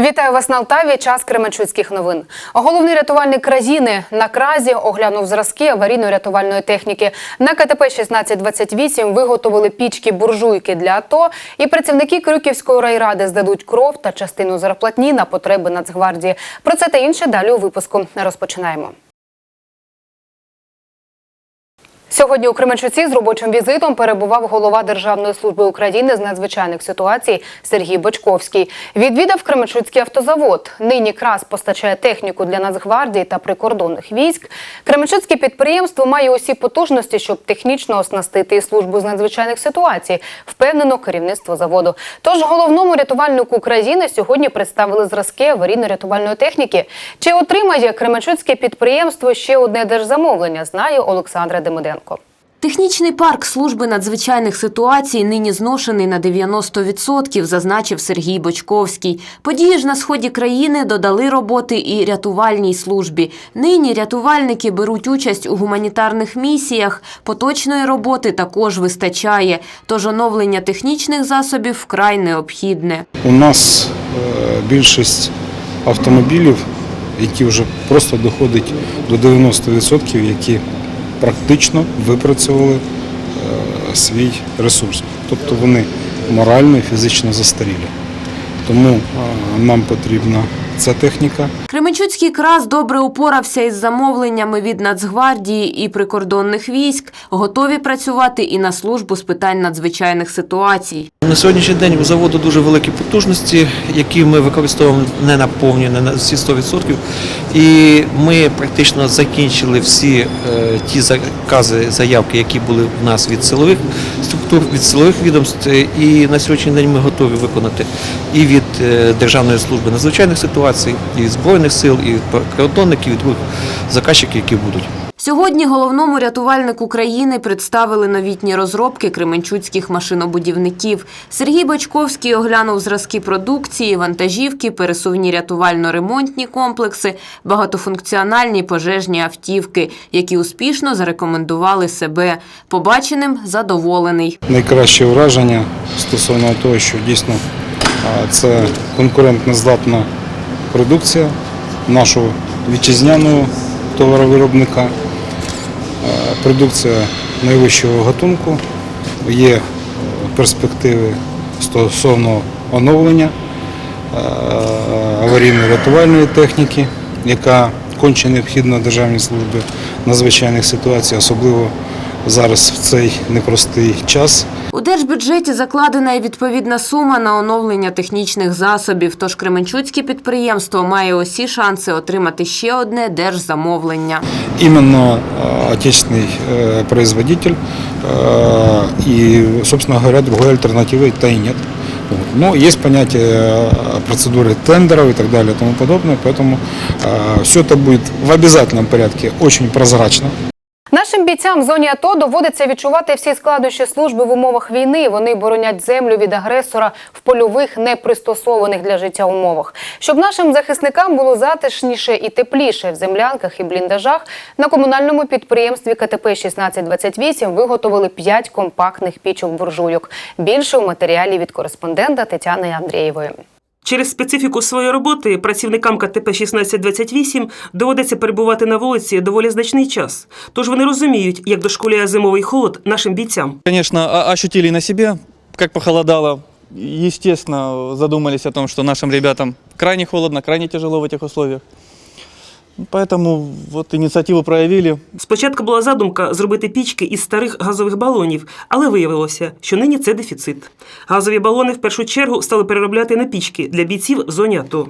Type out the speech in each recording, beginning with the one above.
Вітаю вас на Алтаві. Час Кременчуцьких новин. Головний рятувальник країни на кразі оглянув зразки аварійно-рятувальної техніки. На КТП 1628 виготовили пічки буржуйки для АТО. І працівники Крюківської райради здадуть кров та частину зарплатні на потреби Нацгвардії. Про це та інше далі у випуску. Розпочинаємо. Сьогодні у Кременчуці з робочим візитом перебував голова Державної служби України з надзвичайних ситуацій Сергій Бочковський. Відвідав Кременчуцький автозавод. Нині крас постачає техніку для Нацгвардії та прикордонних військ. Кременчуцьке підприємство має усі потужності, щоб технічно оснастити службу з надзвичайних ситуацій. Впевнено керівництво заводу. Тож головному рятувальнику країни сьогодні представили зразки аварійно-рятувальної техніки. Чи отримає Кременчуцьке підприємство ще одне держзамовлення? Знає Олександра Демиденко. Технічний парк служби надзвичайних ситуацій нині зношений на 90%, зазначив Сергій Бочковський. Події ж на сході країни додали роботи і рятувальній службі. Нині рятувальники беруть участь у гуманітарних місіях. Поточної роботи також вистачає. Тож оновлення технічних засобів вкрай необхідне. У нас е, більшість автомобілів, які вже просто доходять до 90%, які практично випрацювали е, свій ресурс. Тобто вони морально і фізично застарілі. Тому е, нам потрібна ця техніка. Кременчуцький крас добре упорався із замовленнями від Нацгвардії і прикордонних військ, готові працювати і на службу з питань надзвичайних ситуацій. На сьогоднішній день у заводу дуже великі потужності, які ми використовуємо не на повні, не на всі 100%. І ми практично закінчили всі е, ті закази, заявки, які були в нас від силових структур, від силових відомств. І на сьогоднішній день ми готові виконати і від е, Державної служби надзвичайних ситуацій, і Збройних сил, і від прикордонників, і від заказчиків, які будуть. Сьогодні головному рятувальнику країни представили новітні розробки кременчуцьких машинобудівників. Сергій Бочковський оглянув зразки продукції, вантажівки, пересувні рятувально-ремонтні комплекси, багатофункціональні пожежні автівки, які успішно зарекомендували себе. Побаченим задоволений. Найкраще враження стосовно того, що дійсно це конкурентно здатна продукція нашого вітчизняного товаровиробника. Е, Продукція найвищого гатунку. Є е, перспективи стосовно оновлення е, аварійно-рятувальної техніки, яка конче необхідна Державній службі надзвичайних ситуацій, особливо зараз в цей непростий час. У держбюджеті закладена і відповідна сума на оновлення технічних засобів. Тож Кременчуцьке підприємство має усі шанси отримати ще одне держзамовлення. именно э, отечественный э, производитель. э, и, собственно говоря, другой альтернативы-то и нет. Вот. Но есть понятие э, процедуры тендеров и так далее и тому подобное, поэтому все это будет в обязательном порядке очень прозрачно. Нашим бійцям в зоні АТО доводиться відчувати всі складнощі служби в умовах війни. Вони боронять землю від агресора в польових, непристосованих для життя умовах. Щоб нашим захисникам було затишніше і тепліше в землянках і бліндажах, на комунальному підприємстві КТП 1628 виготовили 5 компактних пічок буржуйок. Більше у матеріалі від кореспондента Тетяни Андрієвої. Через специфіку своєї роботи працівникам КТП 1628 доводиться перебувати на вулиці доволі значний час. Тож вони розуміють, як дошкуляє зимовий холод нашим бійцям. Звісно, ощутили на себе, як похолодало. Естественно, задумались о нашим ребятам крайне холодно, крайне тяжело в этих условиях. Поэтому вот инициативу проявили. Спочатку була задумка зробити пічки із старих газових балонів, але виявилося, що нині це дефіцит. Газові балони в першу чергу стали переробляти на пічки для бійців в зоні АТО.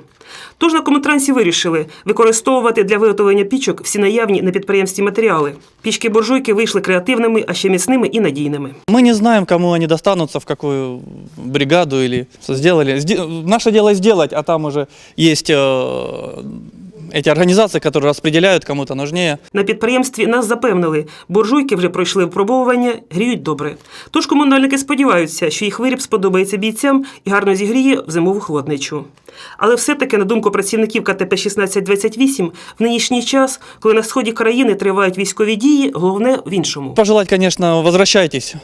Тож на комунтрансі вирішили використовувати для виготовлення пічок всі наявні на підприємстві матеріали. Пічки буржуйки вийшли креативними, а ще міцними і надійними. Мы не знаем, кому они достанутся, в какую бригаду или что сделали. Сде- Наше дело сделать, а там уже есть э, эти организации, которые распределяют, кому-то нужнее. На підприємстві нас запевнили, буржуйки вже пройшли випробовування, гріють добре. Тож комунальники сподіваються, що їх виріб сподобається бійцям і гарно зігріє в зимову холодничу. Але все-таки, на думку працівників КТП 1628, в нинішній час, коли на сході країни тривають військові дії, головне в іншому. Пожелать, конечно, возвращайтесь.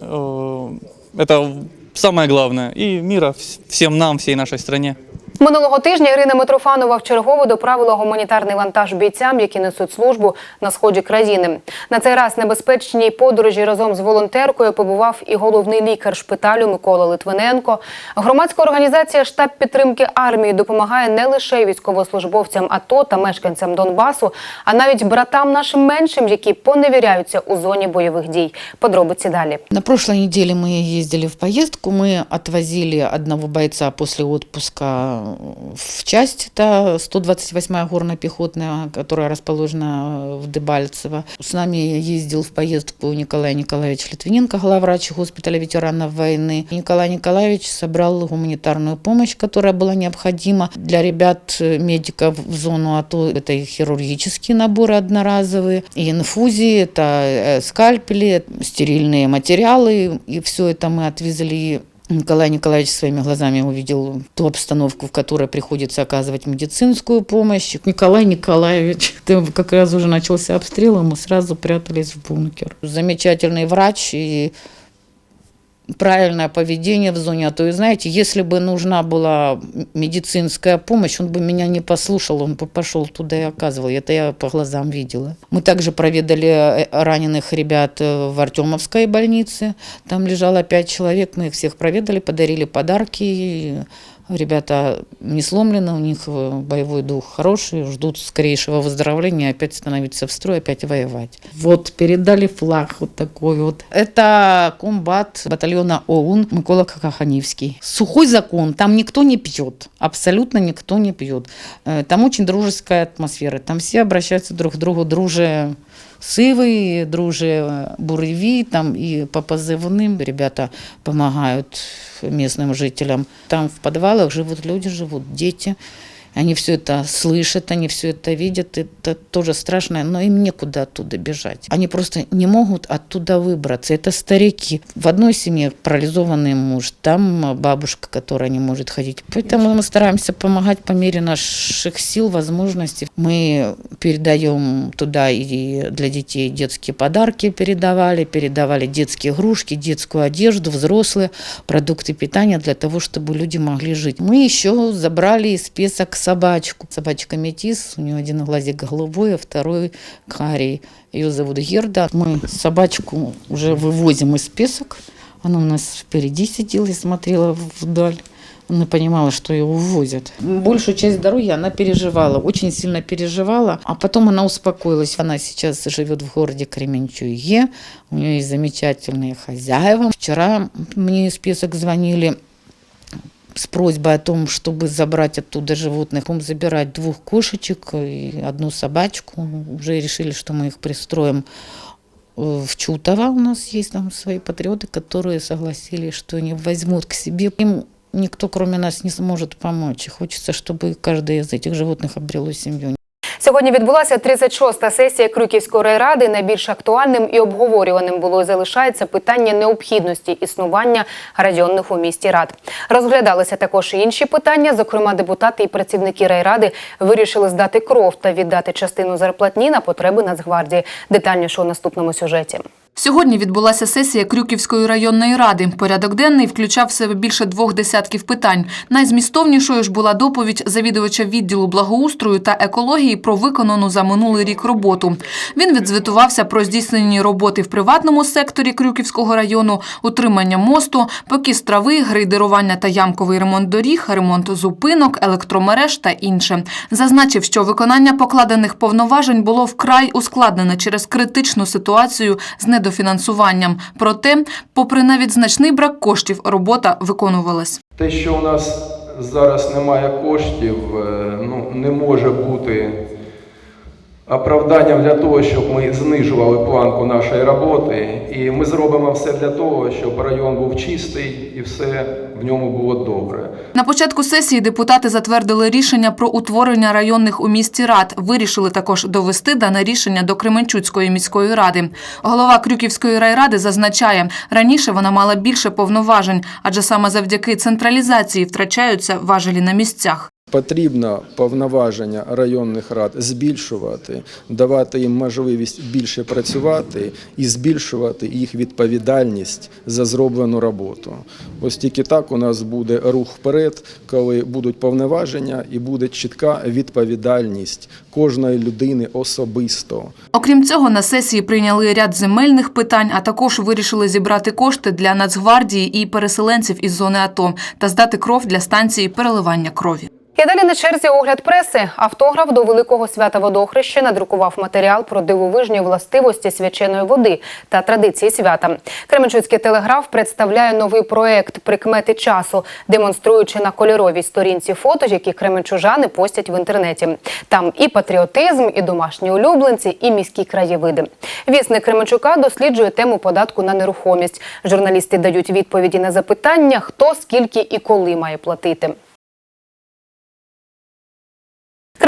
Э, Это самое главное. И мира вс- всем нам, всей нашей стране. Минулого тижня Ірина Митрофанова вчергово доправила гуманітарний вантаж бійцям, які несуть службу на сході країни. На цей раз небезпечній подорожі разом з волонтеркою побував і головний лікар шпиталю Микола Литвиненко. Громадська організація штаб підтримки армії допомагає не лише військовослужбовцям АТО та мешканцям Донбасу, а навіть братам нашим меншим, які поневіряються у зоні бойових дій. Подробиці далі. На прошлой неделе мы ездили в поездку, мы отвозили одного бойца после отпуска в часть, это 128-я горно-пехотная, которая расположена в Дебальцево. С нами ездил в поездку Николай Николаевич Литвиненко, главврач госпиталя ветеранов войны. Николай Николаевич собрал гуманитарную помощь, которая была необходима для ребят, э, медиков в зону АТО. Это и хирургические наборы одноразовые, и инфузии, это э, скальпели, стерильные материалы. И все это мы отвезли Николай Николаевич своими глазами увидел ту обстановку, в которой приходится оказывать медицинскую помощь. Николай Николаевич, это как раз уже начался обстрел, и мы сразу прятались в бункер. Замечательный врач и правильное поведение в зоне. А то, и знаете, если бы нужна была медицинская помощь, он бы меня не послушал, он бы пошел туда и оказывал. Это я по глазам видела. Мы также проведали э, раненых ребят э, в Артемовской больнице. Там лежало пять человек, мы их всех проведали, подарили подарки. Ребята не сломлены, у них э, боевой дух хороший, ждут скорейшего выздоровления, опять становиться в строй, опять воевать. Вот, передали флаг вот такой вот. Это комбат батальона ОУН Микола Каханевский. Сухой закон, там никто не пьет, абсолютно никто не пьет. Э, Там очень дружеская атмосфера, там все обращаются друг к другу, друже Сивый, друже Буреві, там и по позывным ребята помогают местным жителям. Там в подвалах живут люди, живут дети. Они все это слышат, они все это видят. Это тоже страшно, но им некуда оттуда бежать. Они просто не могут оттуда выбраться. Это старики. В одной семье парализованный муж, там бабушка, которая не может ходить. Поэтому мы стараемся помогать по мере наших сил, возможностей. Мы передаем туда и для детей детские подарки передавали, передавали детские игрушки, детскую одежду, взрослые продукты питания для того, чтобы люди могли жить. Мы еще забрали из список собачку. Собачка метис, у нее один глазик голубой, а второй карий. Ее зовут Герда. Мы собачку уже вывозим из список. Она у нас впереди сидела и смотрела вдаль. Она понимала, что ее увозят. Большую часть дороги она переживала, очень сильно переживала, а потом она успокоилась. Она сейчас живет в городе Кременчуге, у нее есть замечательные хозяева. Вчера мне из список звонили с просьбой о том, чтобы забрать оттуда животных. Будем забирать двух кошечек и одну собачку. Уже решили, что мы их пристроим э, в Чутово. У нас есть там свои патриоты, которые согласились, что они возьмут к себе. Им никто, кроме нас, не сможет помочь. И хочется, чтобы каждое из этих животных обрело семью. Сьогодні відбулася 36-та сесія Крюківської райради. Найбільш актуальним і обговорюваним було і залишається питання необхідності існування районних у місті рад. Розглядалися також і інші питання. Зокрема, депутати і працівники райради вирішили здати кров та віддати частину зарплатні на потреби Нацгвардії. Детальніше у наступному сюжеті. Сьогодні відбулася сесія Крюківської районної ради. Порядок денний включав в себе більше двох десятків питань. Найзмістовнішою ж була доповідь завідувача відділу благоустрою та екології про виконану за минулий рік роботу. Він відзвітувався про здійснені роботи в приватному секторі Крюківського району, утримання мосту, покіс трави, грейдерування та ямковий ремонт доріг, ремонт зупинок, електромереж та інше. Зазначив, що виконання покладених повноважень було вкрай ускладнене через критичну ситуацію з недофінансуванням. Проте, попри навіть значний брак коштів, робота виконувалась. Те, що у нас зараз немає коштів, е, ну, не може бути оправданням для того, щоб ми знижували планку нашої роботи. І ми зробимо все для того, щоб район був чистий і все в ньому було добре. На початку сесії депутати затвердили рішення про утворення районних у місті рад. Вирішили також довести дане рішення до Кременчуцької міської ради. Голова Крюківської райради зазначає, раніше вона мала більше повноважень, адже саме завдяки централізації втрачаються важелі на місцях. Потрібно повноваження районних рад збільшувати, давати їм можливість більше працювати і збільшувати їх відповідальність за зроблену роботу. Ось тільки так у нас буде рух вперед, коли будуть повноваження і буде чітка відповідальність кожної людини особисто. Окрім цього, на сесії прийняли ряд земельних питань, а також вирішили зібрати кошти для Нацгвардії і переселенців із зони АТО та здати кров для станції переливання крові. І далі на черзі огляд преси. Автограф до великого свята водохреща надрукував матеріал про дивовижні властивості свяченої води та традиції свята. Кременчуцький телеграф представляє новий проект Прикмети часу, демонструючи на кольоровій сторінці фото, які кременчужани постять в інтернеті. Там і патріотизм, і домашні улюбленці, і міські краєвиди. Вісник Кременчука досліджує тему податку на нерухомість. Журналісти дають відповіді на запитання, хто скільки і коли має платити.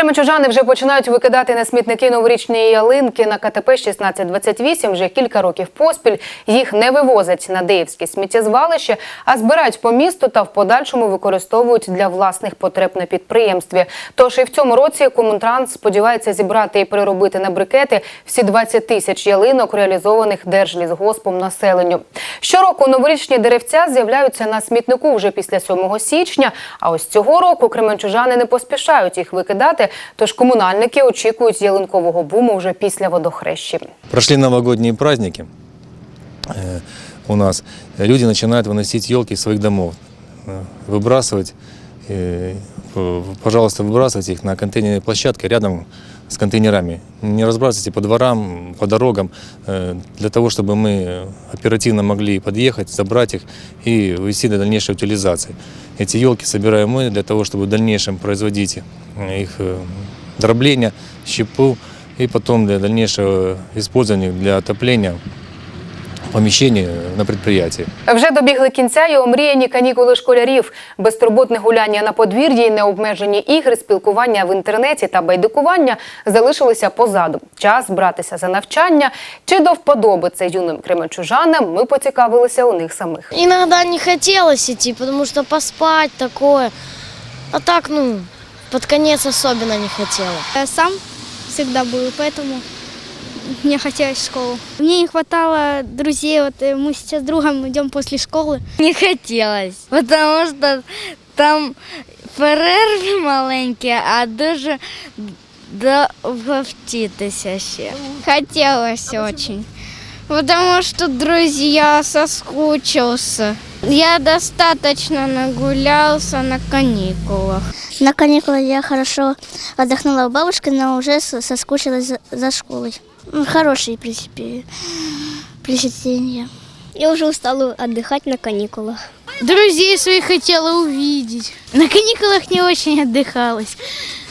Кременчужани вже починають викидати на смітники новорічні ялинки на КТП 1628. Вже кілька років поспіль їх не вивозять на Деївське сміттєзвалище, а збирають по місту та в подальшому використовують для власних потреб на підприємстві. Тож і в цьому році Комунтранс сподівається зібрати і переробити на брикети всі 20 тисяч ялинок, реалізованих Держлісгоспом населенню. Щороку новорічні деревця з'являються на смітнику вже після 7 січня. А ось цього року кременчужани не поспішають їх викидати, тож комунальники очікують ялинкового буму вже після водохрещі. Прошли новогодние праздники э, у нас. Люди начинают выносить елки из своих домов, э, выбрасывать. э, п- Пожалуйста, выбрасывайте их на контейнерной площадке рядом с контейнерами. Не разбрасывайте по дворам, по дорогам, э, для того, чтобы мы оперативно могли подъехать, забрать их и увезти до дальнейшей утилизации. Эти елки собираем мы для того, чтобы в дальнейшем производить э, их э, дробление, щепу и потом для дальнейшего использования для отопления помещений на предприятии. Вже добігли кінця і омріяні канікули школярів. Безтурботне гуляння на подвір'ї, необмежені ігри, спілкування в інтернеті та байдикування залишилися позаду. Час братися за навчання. Чи до вподоби це юним кременчужанам, ми поцікавилися у них самих. Иногда не хотелось идти, потому что поспать такое. А так, ну, под конец особенно не хотела. Я сам всегда был, поэтому мне хотелось в школу. Мне не хватало друзей, вот э, мы сейчас с другом идем после школы. Не хотелось, потому что там перерви маленькі, а дуже довго вчитися ще. Хотелось очень, потому что друзья соскучился. Я достаточно нагулялся на каникулах. На каникулах я хорошо отдохнула у бабушки, но уже соскучилась за, за школой. Хорошие, в принципе, впечатления. Я уже устала отдыхать на каникулах. Друзей своих хотела увидеть. На каникулах не очень отдыхалась.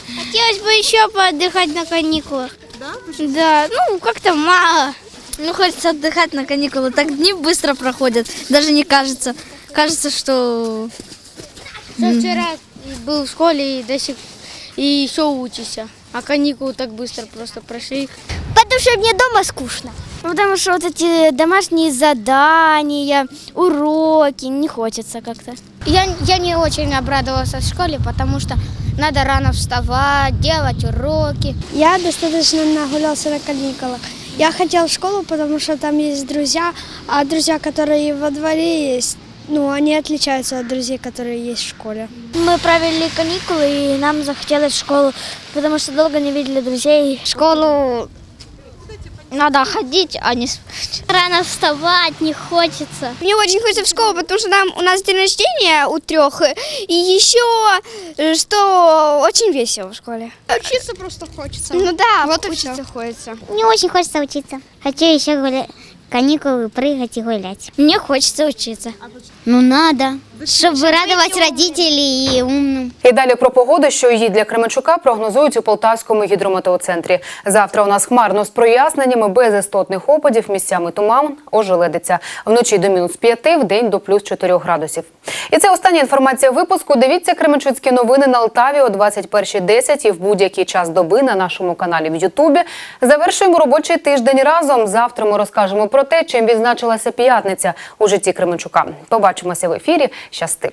Хотелось бы еще поотдыхать на каникулах. Да? Да, ну как-то мало. Ну, хочется отдыхать на каникулы. Так дни быстро проходят. Даже не кажется. Кажется, что... Со вчера был в школе и до сих и еще учишься. А каникулы так быстро просто прошли. Потому что мне дома скучно. Потому что вот эти домашние задания, уроки, не хочется как-то. Я, я не очень обрадовалась в школе, потому что надо рано вставать, делать уроки. Я достаточно нагулялся на каникулах. Я хотел в школу, потому что там есть друзья, а друзья, которые во дворе есть, ну, они отличаются от друзей, которые есть в школе. Мы провели каникулы, и нам захотелось в школу, потому что долго не видели друзей. В школу надо ходить, а не Рано вставать не хочется. Мне очень хочется в школу, потому что нам, у нас день рождения у трех, и еще э, что очень весело в школе. Учиться просто хочется. Ну да, вот Учиться все. хочется. Не очень хочется учиться. Хочу еще гуля... каникулы, прыгать и гулять. Мне хочется учиться. Ну надо, чтобы радовать родителей и умным. І далі про погоду, що її для Кременчука прогнозують у Полтавському гідрометеоцентрі. Завтра у нас хмарно з проясненнями, без істотних опадів, місцями туман, ожеледиться. Вночі до мінус 5, в день до плюс 4 градусів. І це остання інформація випуску. Дивіться Кременчуцькі новини на Алтаві о 21.10 і в будь-який час доби на нашому каналі в Ютубі. Завершуємо робочий тиждень разом. Завтра ми розкажемо про те, чим відзначилася п'ятниця у житті Кременчука. Побачимося в ефірі. Щасти!